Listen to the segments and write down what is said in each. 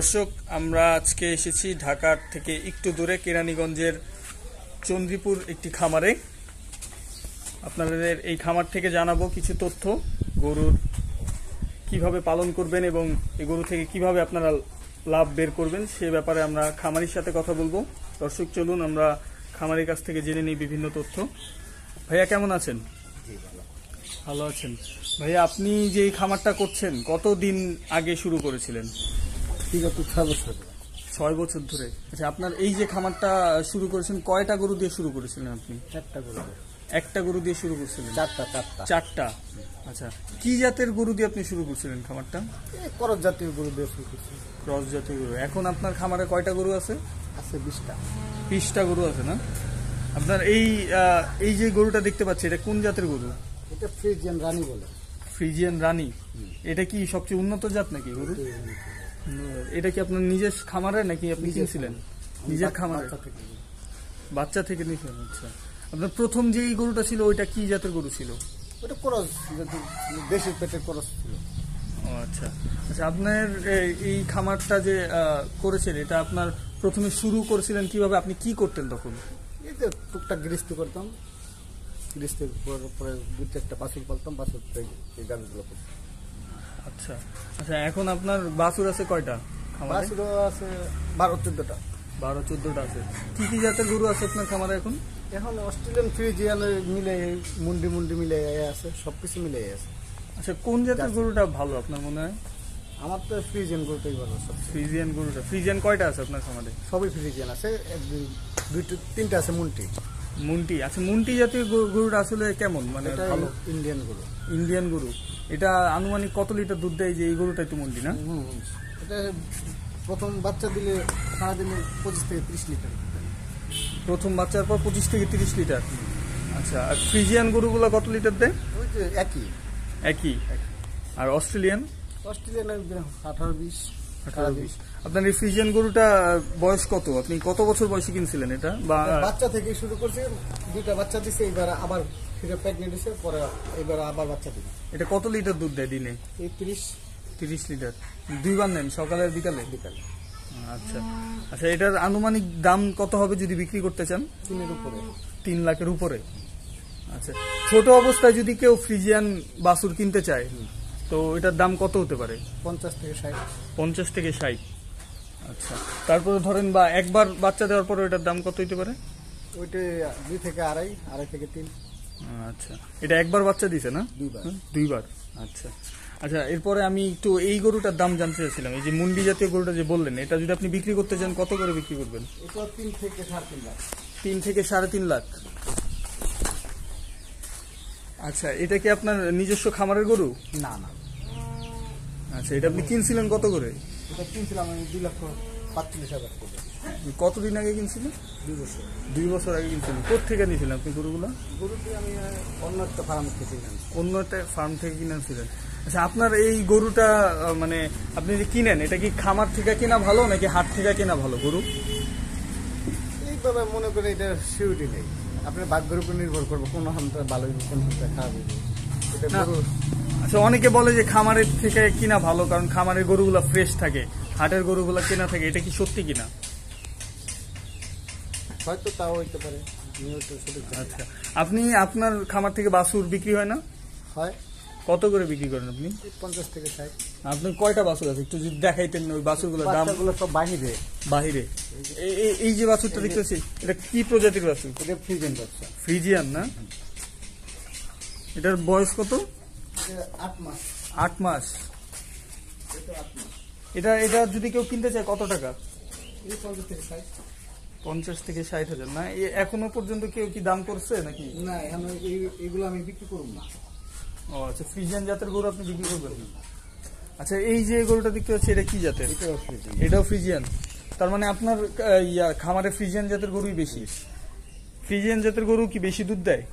দর্শক আমরা আজকে এসেছি ঢাকার থেকে একটু দূরে কেরানীগঞ্জের চন্দ্রীপুর একটি খামারে। আপনাদের এই খামার থেকে জানাব কিছু তথ্য গরুর কীভাবে পালন করবেন এবং এই গরু থেকে কীভাবে আপনারা লাভ বের করবেন সে ব্যাপারে আমরা খামারির সাথে কথা বলব। দর্শক চলুন আমরা খামারের কাছ থেকে জেনে নিই বিভিন্ন তথ্য। ভাইয়া কেমন আছেন? ভালো। আছেন। ভাইয়া আপনি যে এই খামারটা করছেন কত দিন আগে শুরু করেছিলেন? বিগত ছয় বছর ধরে। ছয় বছর ধরে। আচ্ছা আপনার এই যে খামারটা শুরু করেছেন কয়টা গরু দিয়ে শুরু করেছিলেন আপনি? চারটা গরু। একটা গরু দিয়ে শুরু করছিলেন? চারটা চারটা। চারটা। আচ্ছা কি জাতের গরু দিয়ে আপনি শুরু করছিলেন খামারটা? করজ জাতীয় গরু দিয়ে শুরু করছি। ক্রস জাতীয় গরু। এখন আপনার খামারে কয়টা গরু আছে? আছে বিশটা। বিশটা গরু আছে না? আপনার এই এই যে গরুটা দেখতে পাচ্ছি এটা কোন জাতের গরু? এটা ফ্রিজিয়ান রানী বলে। ফ্রিজিয়ান রানী। এটা কি সবচেয়ে উন্নত জাত নাকি গরু? এটা কি আপনার নিজের খামারে নাকি আপনি কিনছিলেন? নিজের খামারে বাচ্চা থেকে। নিয়েছেন আচ্ছা। আপনার প্রথম যে এই গরুটা ছিল ওইটা কি জাতের গরু ছিল? ওটা জাতীয়, দেশের পেটের করজ ছিল। আচ্ছা। আচ্ছা আপনার এই খামারটা যে করেছেন এটা আপনার প্রথমে শুরু করেছিলেন কীভাবে? আপনি কি করতেন তখন? এই যে টুকটাক গৃহস্থ করতাম। গৃহস্থের পরে দু চারটা বাছুর পালতাম বাছুর এই গাছগুলো করতাম। আচ্ছা। আচ্ছা এখন আপনার বাছুর আছে কয়টা বাছুরও আছে বারো চোদ্দটা। বারো চোদ্দটা আছে। কি কি জাতের গরু আছে আপনার খামারে এখন? এখন অস্ট্রেলিয়ান ফ্রিজিয়ান মিলে মুন্ডি মুন্ডি মিলে আছে সব কিছু মিলে আছে। আচ্ছা কোন জাতের গরুটা ভালো আপনার মনে হয়? আমার তো ফ্রিজিয়ান গরুটাই ভালো সব ফ্রিজিয়ান গরুটা। ফ্রিজিয়ান কয়টা আছে আপনার খামারে? সবই ফ্রিজিয়ান আছে দুই- তিনটা আছে মুন্টি মুন্টি। আচ্ছা মুন্টি জাতীয় গরু- গরুটা আসলে কেমন? মানে ভালো? ইন্ডিয়ান গরু। ইন্ডিয়ান গরু। এটা আনুমানিক কত লিটার দুধ দেয় যে এই গরুটাই তো মুন্টি না। এটা প্রথম বাচ্চা দিলে সারাদিনে পঁচিশ থেকে ত্রিশ লিটার প্রথম বাচ্চার পর পঁচিশ থেকে তিরিশ লিটার? আচ্ছা আর ফ্রিজিয়ান গরুগুলো কত লিটার দেয়? ওই যে একই। একই। আর অস্ট্রেলিয়ান? অস্ট্রেলিয়ান আঠারো বিশ। আঠারো বিশ। আপনার এই ফ্রিজিয়ান গরুটা বয়স কত? আপনি কত বছর বয়সে কিনছিলেন এটা? বা বাচ্চা থেকে শুরু করছে দুইটা বাচ্চা দিছে এবার আবার ফিরে প্রেগনেন্ট দিছে পরে এবার আবার বাচ্চা দিবে। এটা কত লিটার দুধ দেয় দিনে? এই তিরিশ। তিরিশ লিটার। দুইবার নেন সকালে আর বিকালে? বিকালে। আচ্ছা। আচ্ছা এটার আনুমানিক দাম কত হবে যদি বিক্রি করতে চান? তিনের উপরে। তিন লাখের উপরে। আচ্ছা ছোট অবস্থায় যদি কেউ ফ্রিজিয়ান বাছুর কিনতে চায় তো এটার দাম কত হতে পারে? পঞ্চাশ থেকে ষাট। পঞ্চাশ থেকে ষাট। আচ্ছা। তারপরে ধরেন বা একবার বাচ্চা দেওয়ার পরে এটার দাম কত হতে পারে? ওইটা দুই থেকে আড়াই আড়াই থেকে তিন। আচ্ছা। এটা একবার বাচ্চা দিছে না? দুইবার। দুইবার। আচ্ছা। আচ্ছা এরপরে আমি একটু এই গরুটার দাম জানতে চাইছিলাম এই যে মুন্ডি জাতীয় গরুটা যে বললেন এটা যদি আপনি বিক্রি করতে চান কত করে বিক্রি করবেন? এটা তিন থেকে সাড়ে তিন লাখ। তিন থেকে সাড়ে তিন লাখ। আচ্ছা এটা কি আপনার নিজস্ব খামারের গরু? না না। আচ্ছা এটা আপনি কিনছিলেন কত করে? এটা কিনছিলাম আমি দুই লক্ষ পাঁচচল্লিশ হাজার কতদিন আগে কিনছিলেন? দুই বছর। দুই বছর আগে কিনছিলেন। কোথা থেকে নিয়েছিলেন আপনি গরুগুলো? গরুটি আমি অন্য একটা ফার্ম থেকে কিনে আনছি। অন্য একটা ফার্ম থেকে কিনেছিলেন আচ্ছা আপনার এই গরুটা মানে আপনি যে কিনেন এটা কি খামার থেকে কেনা ভালো নাকি হাট থেকে কেনা ভালো গরু? এইভাবে মনে করে এটা সিউরিটি নেই। আপনার ভাগ্যের উপর নির্ভর করব কোন হামটা ভালো কোন হামটা খারাপ। এটা গরু আচ্ছা অনেকে বলে যে খামারের থেকে কিনা ভালো কারণ খামারের গরুগুলো ফ্রেশ থাকে। হাটের গরুগুলো কেনা থাকে এটা কি সত্যি কিনা? হয়তো তাও হইতে পারে। আচ্ছা। আপনি আপনার খামার থেকে বাছুর বিক্রি হয় না? হয়। কত করে বিক্রি করেন আপনি? পঞ্চাশ থেকে ষাট। আপনি কয়টা বাছুর আছে? একটু যদি দেখাইতেন ওই বাছুরগুলোর দাম। বাচ্চাগুলো সব বাহিরে। বাহিরে। এই- যে বাছুরটা দেখতেছি এটা কি প্রজাতির বাছুর? এটা ফ্রিজেন বাচ্চা। ফ্রিজিয়ান না? এটার বয়স কত? আট মাস। আট মাস? এটা এটা এটা যদি কেউ কিনতে চায় কত টাকা? এই পঞ্চাশ থেকে ষাট। হাজার। না এখনও পর্যন্ত কেউ কি দাম করছে নাকি? না এখন এইগুলো আমি বিক্রি করব না। ও আচ্ছা ফ্রিজিয়ান জাতের গরু আপনি বিক্রি করবেন? আচ্ছা এই যে গরুটা দেখতে পাচ্ছি এটা কি জাতের? এটাও ফ্রিজিয়ান। তার মানে আপনার ইয়া খামারে ফ্রিজিয়ান জাতের গরুই বেশি। ফ্রিজিয়ান জাতের গরু কি বেশি দুধ দেয়?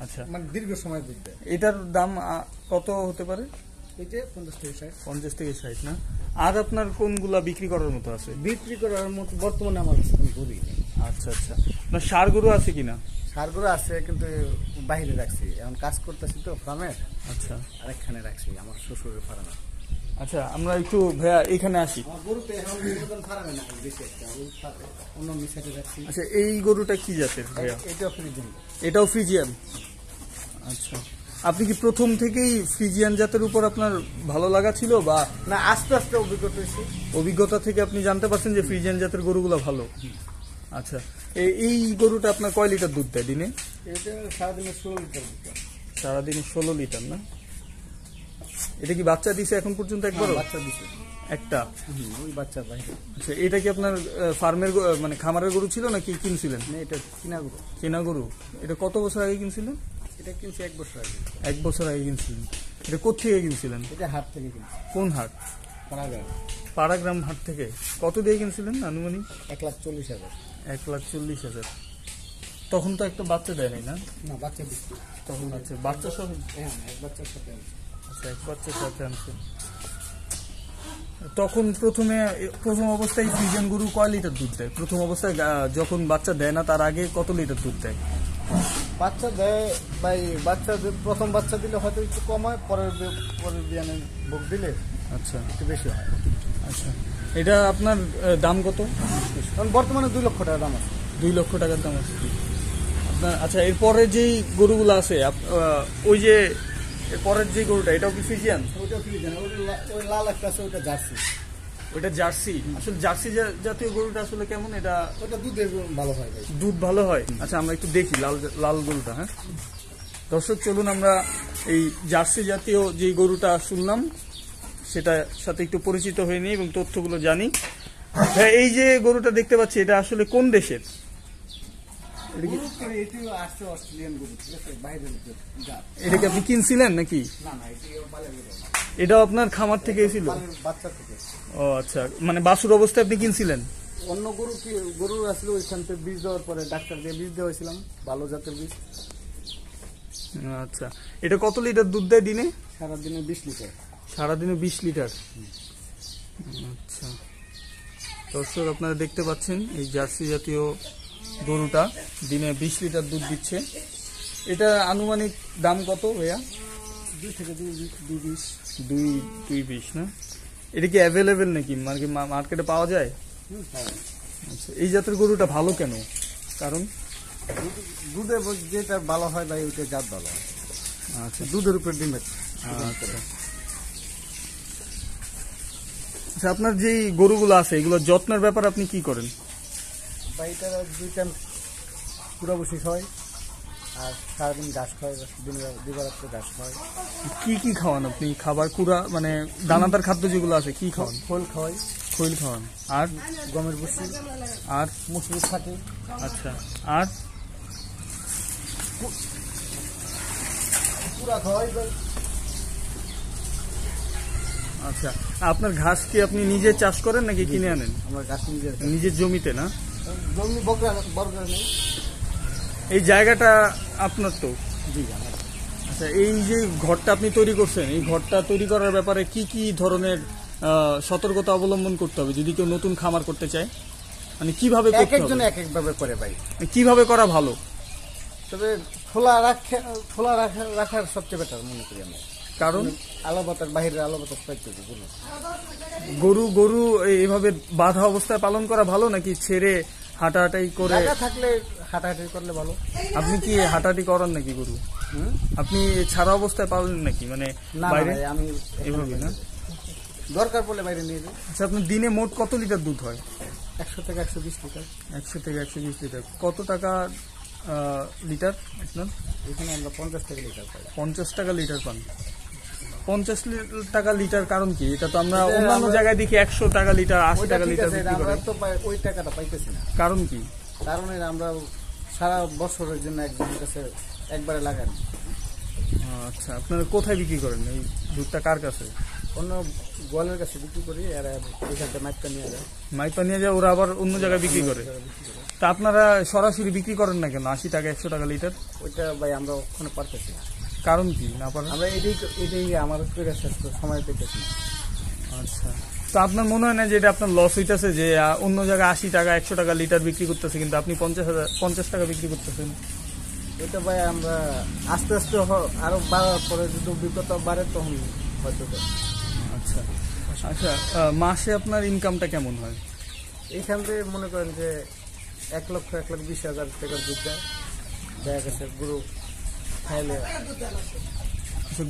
আচ্ছা। মানে দীর্ঘ সময় দুধ এটার দাম কত হতে পারে? এটা পঞ্চাশ থেকে ষাট। পঞ্চাশ থেকে ষাট না? আর আপনার কোনগুলা বিক্রি করার মতো আছে? বিক্রি করার মতো বর্তমানে আমার গরু আচ্ছা আচ্ছা। না সার গরু আছে কিনা? সারগুলো আছে কিন্তু বাইরে রাখছি। এখন কাজ করতেছি তো ফার্মের আচ্ছা। আরেকখানে রাখছি আমার শ্বশুরের ফার্মে আচ্ছা আমরা একটু ভাইয়া এখানে আসি। আচ্ছা এই গরুটা কি জাতের ভাইয়া? এটাও ফ্রিজিয়ান। আচ্ছা। আপনি কি প্রথম থেকেই ফ্রিজিয়ান জাতের উপর আপনার ভালো লাগা ছিল বা না আস্তে আস্তে অভিজ্ঞতা হয়েছে। অভিজ্ঞতা থেকে আপনি জানতে পারছেন যে ফ্রিজিয়ান জাতের গরুগুলো ভালো। আচ্ছা এই গরুটা আপনার কয় লিটার দুধ দেয় দিনে? সারাদিনে ষোলো লিটার সারাদিনে ষোলো লিটার না? এটা কি বাচ্চা দিছে এখন পর্যন্ত একবারও? বাচ্চা দিছে। একটা? ওই বাচ্চা বাইরে আচ্ছা এটা কি আপনার ফার্মের মানে খামারের গরু ছিল নাকি কিনছিলেন? না এটা কিনা গরু। কেনা গরু। এটা কত বছর আগে কিনছিলেন? এটা কিনছে এক বছর আগে। এক বছর আগে কিনছিলেন। এটা কোথেকে কিনছিলেন? এটা হাট থেকে কিনছে। কোন হাট? পাড়াগ্রাম। পাড়াগ্রাম হাট থেকে। কত দিয়ে কিনছিলেন আনুমানিক এক লাখ চল্লিশ হাজার। এক লাখ চল্লিশ হাজার। তখন তো একটা বাচ্চা দেয় নাই না? না বাচ্চা দিচ্ছে। তখন আছে বাচ্চা সহ হ্যাঁ এক বাচ্চার সাথে। আচ্ছা সাথে তখন প্রথমে প্রথম অবস্থায় ফ্রিজিয়ান গরু কয় লিটার দুধ দেয়? প্রথম অবস্থায় যখন বাচ্চা দেয় না তার আগে কত লিটার দুধ দেয়? বাচ্চা দেয় ভাই বাচ্চা প্রথম বাচ্চা দিলে হয়তো একটু কম হয় পরের পরের বিয়ানে ভোগ দিলে আচ্ছা। একটু বেশি হয়। আচ্ছা। এটা আপনার দাম কত? কারণ বর্তমানে দুই লক্ষ টাকা দাম আছে। দুই লক্ষ টাকার দাম আছে। আপনার আচ্ছা এরপরে যেই গরুগুলো আছে ওই যে এর পরের যে গরুটা এটাও কি ফ্রিজিয়ান ওইটা ফ্রি জানা ওই লাল একটা আছে ওইটা জার্সি। ওইটা জার্সি? আসলে জার্সি জাতীয় গরুটা আসলে কেমন? এটা ওইটা দুধের ভালো হয় দুধ ভালো হয়? আচ্ছা আমরা একটু দেখি লাল লাল গরুটা হ্যাঁ? দর্শক চলুন আমরা এই জার্সি জাতীয় যে গরুটা শুনলাম সেটার সাথে একটু পরিচিত হয়ে নিই এবং তথ্যগুলো জানি। হ্যাঁ এই যে গরুটা দেখতে পাচ্ছি এটা আসলে কোন দেশের? এটা কি- আপনি কিনছিলেন নাকি? এটিও আপনার খামার থেকে থেকে। ও আচ্ছা। মানে বাসুর অবস্থায় আপনি কিনছিলেন? অন্য গরু কি গরু আসলে ওইখান থেকে বীজ দেওয়ার পরে ডাক্তার দিয়ে বীজ দেওয়া হয়েছিলাম ভালো জাতের বীজ। আচ্ছা। এটা কত লিটার দুধ দেয় দিনে? সারাদিনে বিশ লিটার। সারাদিনে বিশ লিটার? আচ্ছা। দর্শক আপনারা দেখতে পাচ্ছেন এই জার্সি জাতীয় গরুটা দিনে বিশ লিটার দুধ দিচ্ছে। এটা আনুমানিক দাম কত ভাইয়া? দুই থেকে দুই দুই বিশ। দুই দুই বিশ না? এটা কি অ্যাভেলেবেল নাকি? মানে মার্কেটে পাওয়া যায়। আচ্ছা এই জাতের গরুটা ভালো কেন? কারণ? দুধ- দুধে যেটা ভালো হয় ভাই ওইটা জাত ভালো হয়। আচ্ছা। দুধের উপর ডিমের। আচ্ছা। আচ্ছা আপনার যেই গরুগুলো আছে এগুলো যত্নের ব্যাপার আপনি কি করেন? বা এটা দুই টাইম পুরো বসি হয়। আর সারাদিন ঘাস খায় দিনে দিবারাত্রে ঘাস খায়। কি কি খাওয়ান আপনি? খাবার কুড়া মানে দানাদার খাদ্য যেগুলো আছে কি খাওয়ান? খোল খাওয়াই। খৈল খাওয়ান। আর? গমের বসি আর? মুসুরি থাকে। আচ্ছা। আর? পুরা খাওয়াই আচ্ছা। আপনার ঘাস কি আপনি নিজে চাষ করেন নাকি কিনে আনেন? আমার ঘাস নিজের। নিজের জমিতে না? জমি বকরা বর্গা নেই। এই জায়গাটা আপনার তো? জি আচ্ছা এই যে ঘরটা আপনি তৈরি করছেন এই ঘরটা তৈরি করার ব্যাপারে কি কি ধরনের সতর্কতা অবলম্বন করতে হবে যদি কেউ নতুন খামার করতে চায়? মানে কীভাবে এক একজন এক একভাবে করে ভাই। কীভাবে করা ভালো? তবে খোলা রাখা খোলা রাখা রাখার সবচেয়ে বেটার মনে করি আমরা। কারণ আলো বাতাস বাইরের আলো বাতাস পাইতে গরু গরু এইভাবে বাধা অবস্থায় পালন করা ভালো নাকি ছেড়ে হাঁটাহাঁটাই করে? থাকলে হাঁটাহাঁটি করলে ভালো। আপনি কি হাঁটাহাঁটি করান নাকি গরু? আপনি ছাড়া অবস্থায় পালেন নাকি? মানে বাইরে? আমি এইভাবে না? দরকার পড়লে বাইরে নিয়ে যাই। আচ্ছা আপনার দিনে মোট কত লিটার দুধ হয়? একশো থেকে একশো বিশ লিটার। একশো থেকে একশো বিশ লিটার। কত টাকা লিটার আপনার? এখানে আমরা পঞ্চাশ থেকে লিটার পাই। পঞ্চাশ টাকা লিটার পান। পঞ্চাশ টাকা লিটার কারণ কি? এটা তো আমরা অন্যান্য জায়গায় দেখি একশো টাকা লিটার আশি টাকা লিটার আমরা তো ওই টাকাটা পাইতেছি না। কারণ কি? কারণ আমরা সারা বছরের জন্য একজনের কাছে একবারে লাগান আচ্ছা আপনারা কোথায় বিক্রি করেন? এই দুধটা কার কাছে? অন্য গোয়ালের কাছে বিক্রি করি আর এখান থেকে মাইপটা নিয়ে যায়। মাইপা নিয়ে যায় ওরা আবার অন্য জায়গায় বিক্রি করে। তা আপনারা সরাসরি বিক্রি করেন না কেন? আশি টাকা একশো টাকা লিটার? ওইটা ভাই আমরা ওখানে পারতেছি না। কারণ কি? না পারেন? আমরা এটাই এটাই আমার করে শেষ সময় পেতেছি আচ্ছা। তো আপনার মনে হয় না যে এটা আপনার লস হইতেছে যে অন্য জায়গায় আশি টাকা একশো টাকা লিটার বিক্রি করতেছে কিন্তু আপনি পঞ্চাশ হাজার পঞ্চাশ টাকা বিক্রি করতেছেন? এটা ভাই আমরা আস্তে আস্তে হ- আরও বাড়ার পরে যদি অভিজ্ঞতা বাড়ে তখন হয়তো আচ্ছা। আচ্ছা মাসে আপনার ইনকামটা কেমন হয়? এইখান থেকে মনে করেন যে এক লক্ষ এক লক্ষ বিশ হাজার টাকার দুধ দেয় দেখা গেছে গরু খাইলে আচ্ছা,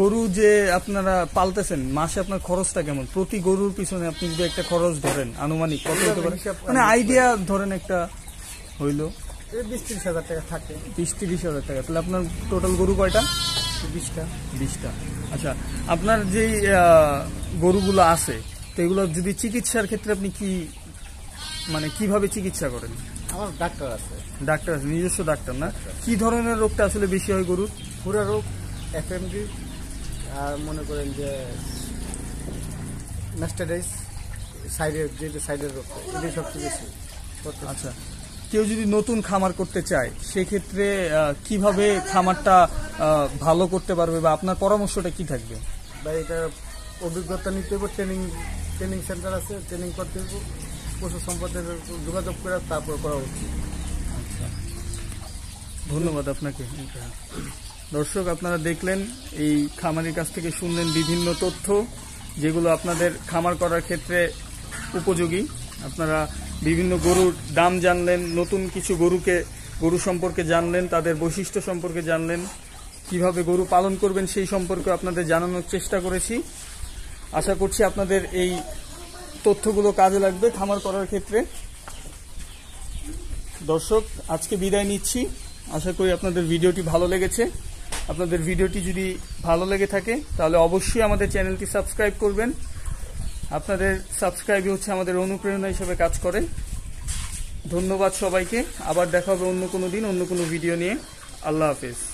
গরু যে আপনারা পালতেছেন মাসে আপনার খরচটা কেমন? প্রতি গরুর পিছনে আপনি যদি একটা খরচ ধরেন আনুমানিক কত হতে পারে? মানে আইডিয়া ধরেন একটা হইল। বিশ ত্রিশ হাজার টাকা থাকে। বিশ তিরিশ হাজার টাকা। তাহলে আপনার টোটাল গরু কয়টা? বিশটা। বিশটা। আচ্ছা আপনার যেই গরুগুলো আছে তো এগুলো যদি চিকিৎসার ক্ষেত্রে আপনি কি মানে কীভাবে চিকিৎসা করেন? আমার ডাক্তার আছে। ডাক্তার আছে নিজস্ব ডাক্তার না? কি ধরনের রোগটা আসলে বেশি হয় গরুর? পুরা রোগ এফএমডি আর মনে করেন যে ম্যাস্টাডাইস সাইডের যে সাইডের রোগ এটাই সবচেয়ে বেশি আচ্ছা কেউ যদি নতুন খামার করতে চায় সেক্ষেত্রে কীভাবে খামারটা ভালো করতে পারবে বা আপনার পরামর্শটা কি থাকবে? বা এটা অভিজ্ঞতা নিতে হবে ট্রেনিং ট্রেনিং সেন্টার আছে ট্রেনিং করতে হবে। পশু সম্পদের যোগাযোগ করে তারপর করা উচিত। ধন্যবাদ আপনাকে। দর্শক, আপনারা দেখলেন, এই খামারির কাছ থেকে শুনলেন বিভিন্ন তথ্য, যেগুলো আপনাদের খামার করার ক্ষেত্রে উপযোগী। আপনারা বিভিন্ন গরুর দাম জানলেন, নতুন কিছু গরুকে, গরু সম্পর্কে জানলেন, তাদের বৈশিষ্ট্য সম্পর্কে জানলেন, কীভাবে গরু পালন করবেন সেই সম্পর্কে আপনাদের জানানোর চেষ্টা করেছি। আশা করছি আপনাদের এই তথ্যগুলো কাজে লাগবে খামার করার ক্ষেত্রে। দর্শক, আজকে বিদায় নিচ্ছি। আশা করি আপনাদের ভিডিওটি ভালো লেগেছে। আপনাদের ভিডিওটি যদি ভালো লেগে থাকে, তাহলে অবশ্যই আমাদের চ্যানেলটি সাবস্ক্রাইব করবেন। আপনাদের সাবস্ক্রাইবই হচ্ছে আমাদের অনুপ্রেরণা হিসেবে কাজ করে। ধন্যবাদ সবাইকে। আবার দেখা হবে অন্য কোনো দিন, অন্য কোনো ভিডিও নিয়ে। আল্লাহ হাফেজ।